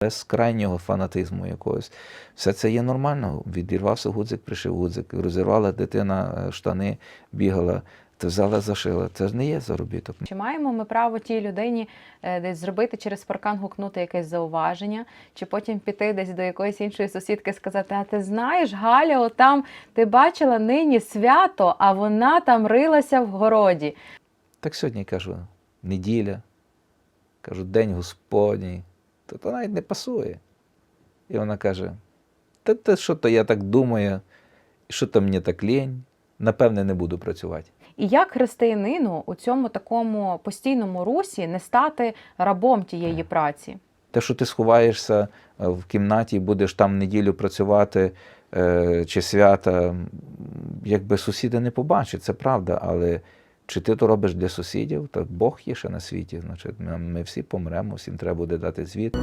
без крайнього фанатизму якогось. Все це є нормально. Відірвався гудзик, пришив гудзик, розірвала дитина е, штани, бігала, то взяла, зашила. Це ж не є заробіток. Чи маємо ми право тій людині е, десь зробити через паркан гукнути якесь зауваження, чи потім піти десь до якоїсь іншої сусідки і сказати: А ти знаєш, Галя, отам ти бачила нині свято, а вона там рилася в городі. Так сьогодні кажу, неділя, кажу, день Господній, то, то навіть не пасує. І вона каже: Та те, що то я так думаю, що то мені так лінь, напевне, не буду працювати. І як християнину у цьому такому постійному русі не стати рабом тієї праці? Те, що ти сховаєшся е, в кімнаті і будеш там неділю працювати е, чи свята, якби сусіди не побачать, це правда. Але чи ти то робиш для сусідів, то Бог є ще на світі. Значить, ми- всі помремо, всім треба буде дати звіт.